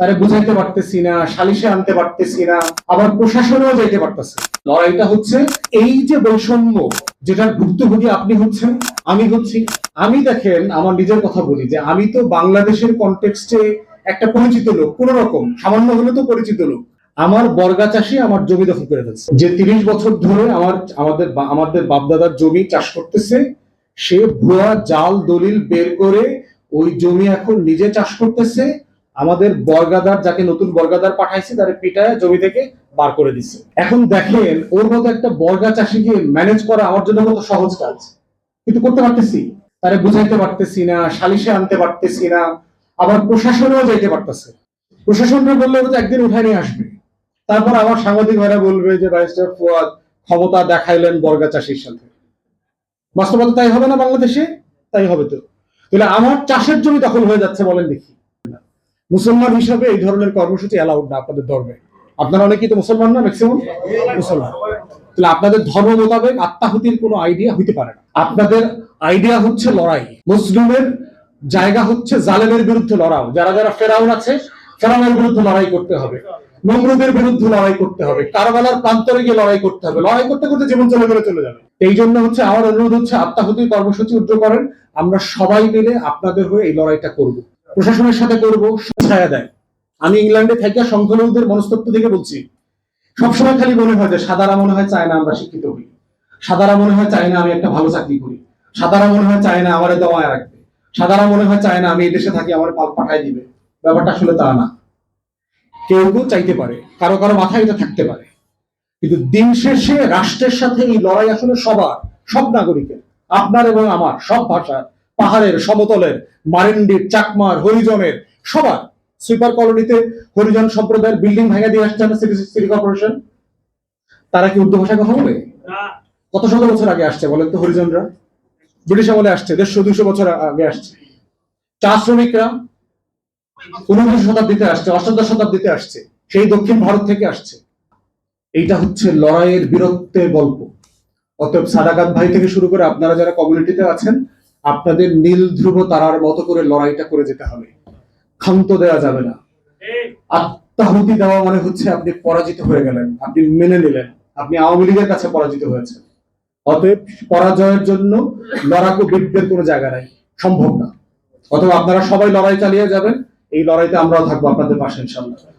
তারে বুঝাইতে পারতেছি না, সালিশে আনতে পারতেছি না, আবার প্রশাসনেও যাইতে পারতেছে লড়াইটা হচ্ছে এই যে বৈষম্য যেটার ভুক্তভোগী আপনি হচ্ছেন, আমি হচ্ছি। আমি দেখেন, আমার নিজের কথা বলি যে আমি তো বাংলাদেশের কনটেক্সটে একটা পরিচিত লোক, কোন রকম, সামান্য হলে তো পরিচিত লোক। আমার বর্গা চাষি আমার জমি দখল করে ফেলছে। যে তিরিশ বছর ধরে আমার, আমাদের আমাদের বাপদাদার জমি চাষ করতেছে, সে ভুয়া জাল, দলিল বের করে ওই জমি এখন নিজে চাষ করতেছে আমাদের বর্গাদার, যাকে নতুন বর্গাদার পাঠাইছে, তার পিটায় জমি থেকে বার করে দিচ্ছে এখন দেখেন, ওর মতো একটা বর্গা চাষিকে ম্যানেজ করা আমার জন্য কত সহজ কাজ। কিন্তু করতে পারতেছি। তারে বুঝাইতে পারতেছি না, সালিশে আনতে পারতেছি না, আবার প্রশাসনেও যাইতে পারতেছে। প্রশাসনরা বললে তো একদিন উঠায় নিয়ে আসবে। তারপর আমার সাংবাদিক ভাইরা বলবে যে ব্যারিস্টার ফুয়াদ, ক্ষমতা দেখাইলেন বর্গা চাষির সাথে। বাস্তবতা তাই হবে না বাংলাদেশে? তাই হবে তো। তাহলে আমার চাষের জমি দখল হয়ে যাচ্ছে বলেন দেখি। মুসলমান হিসাবে এই ধরনের কর্মসূচি অ্যালাউড না আপনাদের ধর্মে। আপনারা অনেকেই তো মুসলমান না ম্যাক্সিমাম মুসলমান। তাহলে আপনাদের ধর্ম মোতাবেক আত্মাহুতির কোনো আইডিয়া হইতে পারে না। আপনাদের আইডিয়া হচ্ছে লড়াই। মুসলিমের জায়গা হচ্ছে জালেমের বিরুদ্ধে লড়াও। যারা যারা ফেরাউন আছে, ফেরাউনের বিরুদ্ধে লড়াই করতে হবে। নমরুদের বিরুদ্ধে লড়াই করতে হবে। কারবালার প্রান্তরে গিয়ে লড়াই করতে হবে। লড়াই করতে করতে জীবন চলে গেলে চলে যাবে। এই জন্য হচ্ছে আমার অনুরোধ হচ্ছে, আত্মাহুতির কর্মসূচি উদ্যোগ করেন। আমরা সবাই মিলে আপনাদের হয়ে এই লড়াইটা করব। প্রশাসনের সাথে করব ছায়া দেয়। আমি ইংল্যান্ডে থেকে সংখ্যালঘুদের মনস্তত্ব থেকে বলছি, সবসময় খালি মনে হয় যে সাদারা মনে হয় চায় না আমরা শিক্ষিত হই। সাদারা মনে হয় চায় না আমি একটা ভালো চাকরি করি। সাদারা মনে হয় চায় না আমার দমায় রাখবে। সাদারা মনে হয় চায় না আমি এই দেশে থাকি, আমার পাল পাঠাই দিবে। ব্যাপারটা আসলে তা না। কেউ কেউ চাইতে পারে, কারও কারও মাথায় এটা থাকতে পারে। কিন্তু দিন শেষে রাষ্ট্রের সাথে এই লড়াই আসলে সবার, সব নাগরিকের, আপনার এবং আমার, সব ভাষার পাহাড়ের সমতলের মারেন্ডির চাকমার হরিজনের সবার সুইপার কলোনিতে হরিজন সম্প্রদায়ের বিল্ডিং ভেঙে দিয়ে আসছে না সিটি কর্পোরেশন তারা কি উর্দু ভাষায় কথা বলে কত শত বছর আগে আসছে বলেন তো হরিজনরা? ব্রিটিশ আমলে আসছে দেড়শো দুশো বছর আগে আসছে। চা শ্রমিকরা ঊনবিংশ শতাব্দীতে আসছে অষ্টাদশ শতাব্দীতে আসছে সেই দক্ষিণ ভারত থেকে আসছে। এইটা হচ্ছে লড়াইয়ের বীরত্বের গল্প। অতএব সাদাকাত ভাই থেকে শুরু করে আপনারা যারা কমিউনিটিতে আছেন আপনাদের নীল ধ্রুব তারার মতো করে লড়াইটা করে যেতে হবে। ক্ষান্ত দেওয়া যাবে না। আত্মাহুতি দেওয়া মানে হচ্ছে আপনি পরাজিত হয়ে গেলেন, আপনি মেনে নিলেন, আপনি আওয়ামী লীগের কাছে পরাজিত হয়েছেন। অতএব পরাজয়ের জন্য লড়াকু বিদ্যের কোনো জায়গা নাই, সম্ভব না। অথবা আপনারা সবাই লড়াই চালিয়ে যাবেন, এই লড়াইতে আমরাও থাকব আপনাদের পাশে ইনশাল্লাহ